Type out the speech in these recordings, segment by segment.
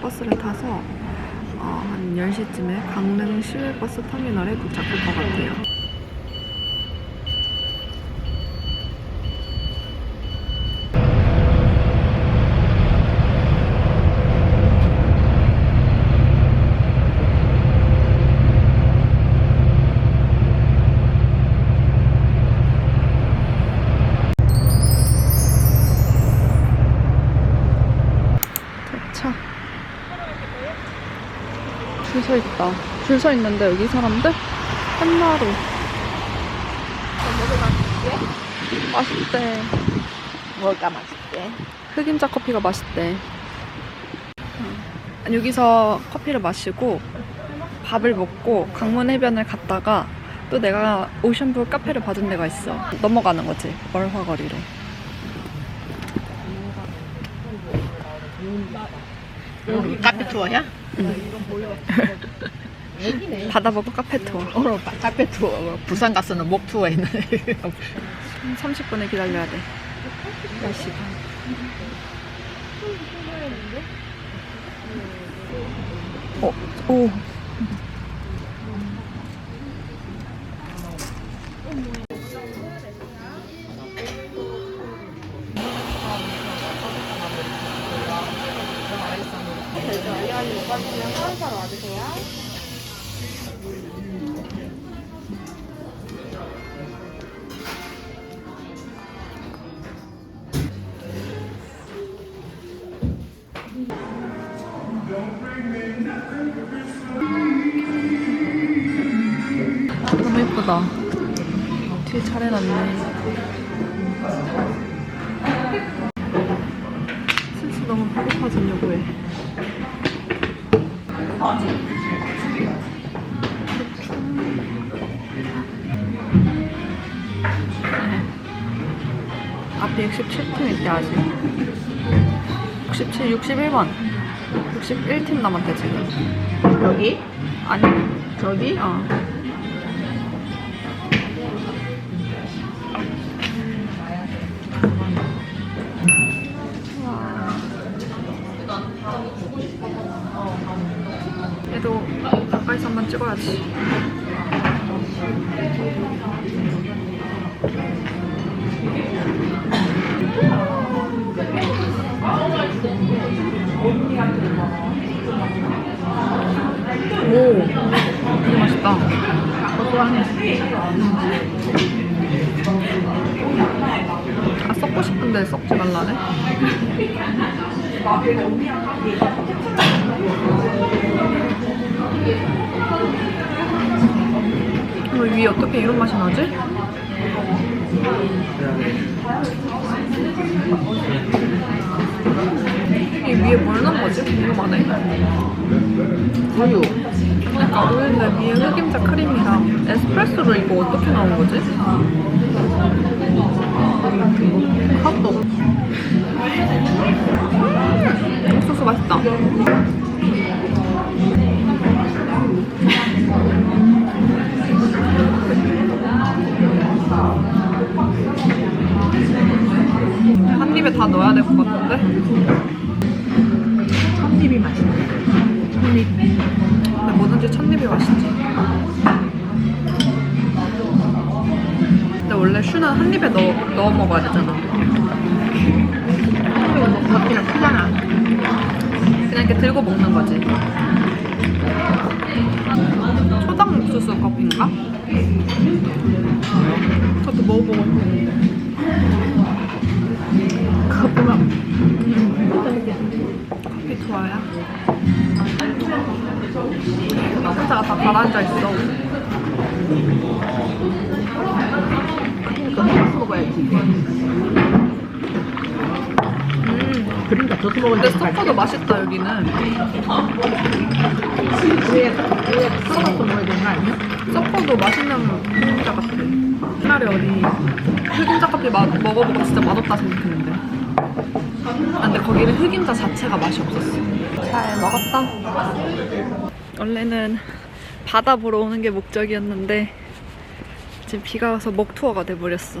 버스를 타서 어, 한 10시쯤에 강릉 시외버스 터미널에 도착할 것 같아요. 도착. 줄 서 있다. 줄 서 있는데 여기 사람들 한마루. 맛있대. 뭐가 맛있대? 흑임자 커피가 맛있대. 응. 여기서 커피를 마시고 밥을 먹고 강문 해변을 갔다가 또 내가 오션뷰 카페를 받은 데가 있어. 넘어가는 거지. 월화거리로. 카페 투어야? 바다 보고 카페 투어. 오늘 바- 카페 투어. 부산 가서는 목 투어 했네. 30분을 기다려야 돼. 10시 반. 어, 오. 너무 예쁘다. 뒤에 잘 해놨네. 슬슬 너무 배고파지려고 해. 앞에 67팀 있대 아직. 67, 61번. 61팀 남았대 지금. 여기? 아니 저기? 어. 얘도 가까이서 한번 찍어야지 말라네 어, 위에 어떻게 이런 맛이 나지? 이 위에 뭘 넣은 거지? 궁금하네 우유. 그러니까 우유인데 위에 흑임자 크림이랑 에스프레소로 이거 어떻게 나온 거지? 핫도 그. 옥수수 맛있다. 한 입에 다 넣어야 될 것 같은데? 첫입이 맛있네. 첫입. 근데 뭐든지 첫입이 맛있지. 근데 원래 슈는 한 입에 넣어, 넣어 먹어야 되잖아. 커피랑 크잖아. 그냥 이렇게 들고 먹는 거지. 초당 옥수수 커피인가? 저도 먹어보고 싶은데. 커피만. 커피 좋아요? 혼자가 다 가라앉아 있어. 그러니까 먹어야지. 근데 때 섞어도 맛있다 여기는. 위에 위에 썰어서 먹어야 되는 거 아니야? 섞어도 맛있는 흑임자 같아. 옛날에 어디 흑임자 커피 마, 먹어보고 진짜 맛없다 생각했는데. 아, 근데 거기는 흑임자 자체가 맛이 없었어. 잘 먹었다. 원래는 바다 보러 오는 게 목적이었는데 지금 비가 와서 먹 투어가 돼버렸어.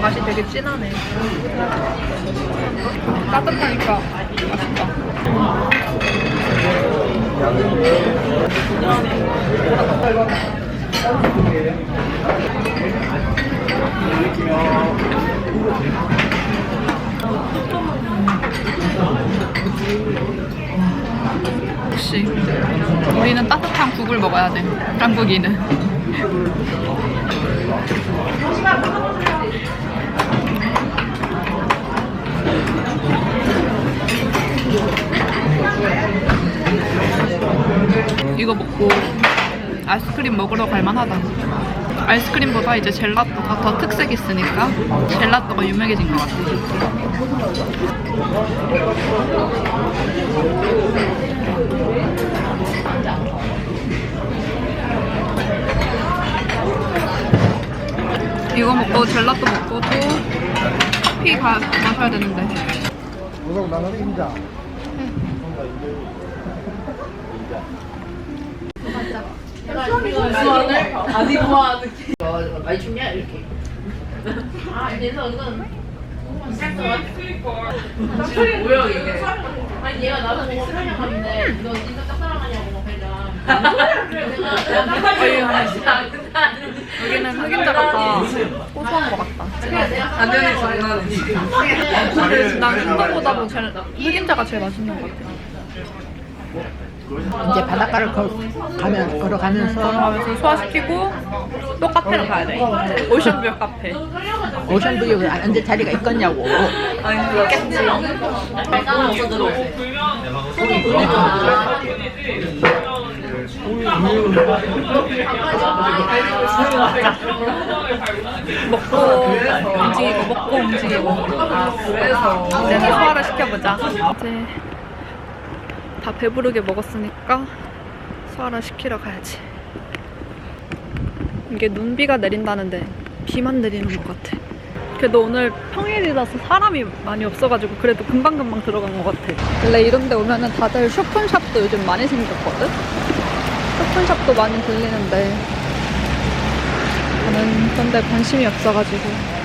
맛이 되게 진하네. 따뜻하니까 맛있다. 역시 우리는 따뜻한 국을 먹어야 돼. 한국인은. 이거 먹고 아이스크림 먹으러 갈 만하다. 아이스크림보다 이제 젤라또가 더 특색 있으니까 젤라또가 유명해진 것 같아. 이거 먹고 젤라또 먹고 또 커피 가, 마셔야 되는데. 우선 나는 임자. 많이 춥냐 이렇게. 아 그래서 이건 뭐야 이게? 아니 얘가 나도 되게 수련형인데 너 진짜 짝사랑하냐고 그러니까. 여기는 흑임자 같아. 고소한 것 같다. 안녕히 장난해. 난 흑임자보다도 제일, 흑임자가 제일 맛있는 것 같아. 이제 바닷가를 걸, 가면 걸어가면서 걸어가면서 소화시키고 또 카페로 가야 돼. 오션뷰 카페. 오션뷰에 앉을 자리가 있겠냐고. 아니, 있겠지. 먹고 움직이고 먹고 움직이고. 이제는 소화를 시켜보자. 이제 다 배부르게 먹었으니까 소화를 시키러 가야지. 이게 눈비가 내린다는데 비만 내리는 것 같아 그래도 오늘 평일이라서 사람이 많이 없어가지고 그래도 금방금방 들어간 것 같아 원래 이런 데 오면은 다들 쇼핑샵도 요즘 많이 생겼거든? 쇼핑샵도 많이 들리는데 저는 그런 데 관심이 없어가지고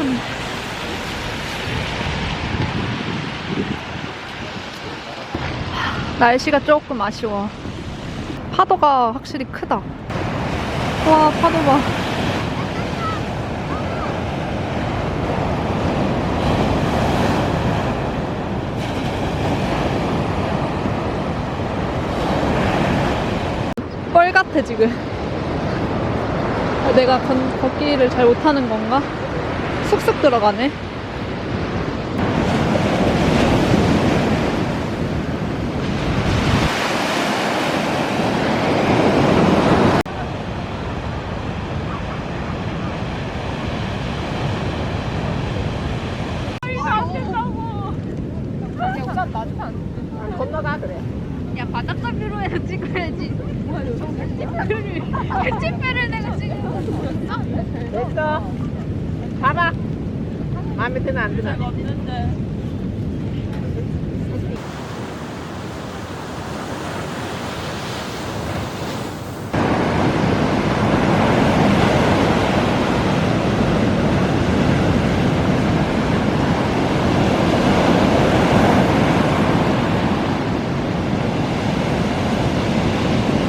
음. 날씨가 조금 아쉬워. 파도가 확실히 크다. 와, 파도 봐. 뻘 같아, 지금. 내가 건, 걷기를 잘 못하는 건가? 쑥쑥 들어가네. 건너가 그래. 야 바닷가뷰로 해서 찍어야지 햇집뷰를 햇집뷰를 내가 찍어 됐어. 가봐. 마음에 드나 안 드나?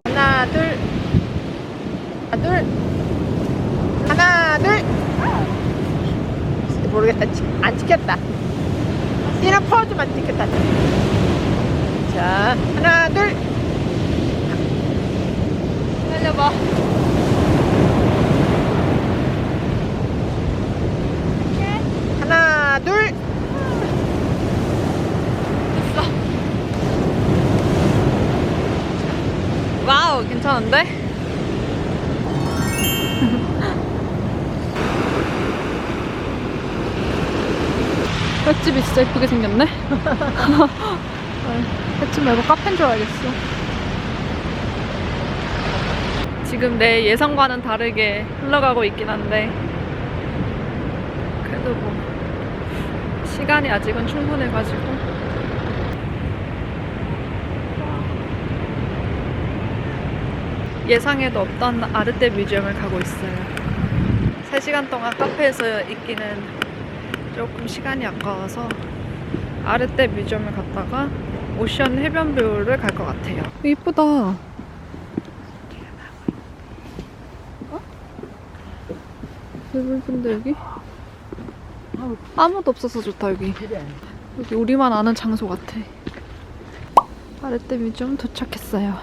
하나 둘 하나 둘 하나 둘 모르겠다 치- 안 찍혔다 이런 포즈만 찍혔다 자 하나 둘 살려봐. 하나 둘 와우, 괜찮은데? 횟집이 진짜 이쁘게 생겼네. 횟집 말고 카페인 줄 알겠어. 지금 내 예상과는 다르게 흘러가고 있긴 한데 그래도 뭐 시간이 아직은 충분해가지고 예상에도 없던 아르떼 뮤지엄을 가고 있어요. 3시간 동안 카페에서 있기는 조금 시간이 아까워서 아르떼 뮤지엄을 갔다가 오션 해변뷰를 갈 것 같아요. 이쁘다. 어? 너무 이쁜데 여기? 아무도 없어서 좋다 여기. 여기 우리만 아는 장소 같아. 아르떼 뮤지엄 도착했어요.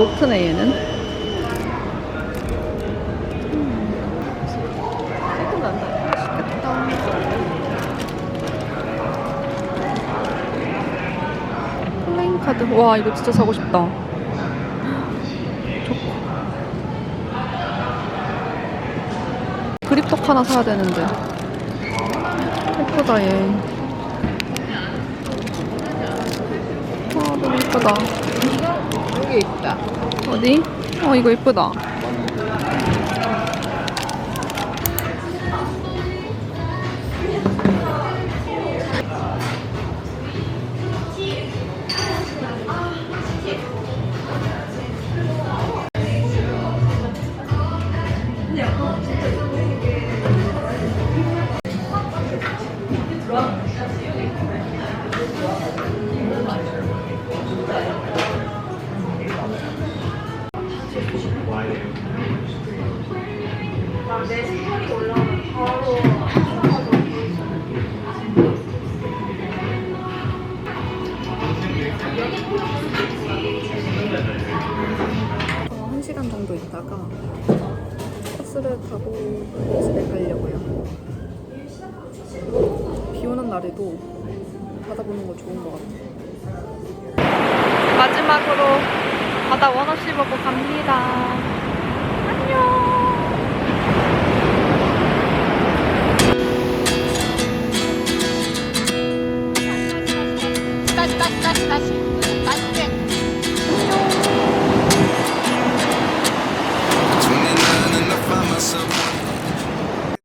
얘는. 조금 난다. 맛있겠다. 플레잉 카드. 와 이거 진짜 사고 싶다. 그립톡 하나 사야 되는데. 예쁘다 얘. 와 너무 예쁘다. 여기 있다. 어디? 어 이거 예쁘다. 어, 비 오는 날에도 바다 보는 거 좋은 것 같아요. 마지막으로 바다 원없이 보고 갑니다.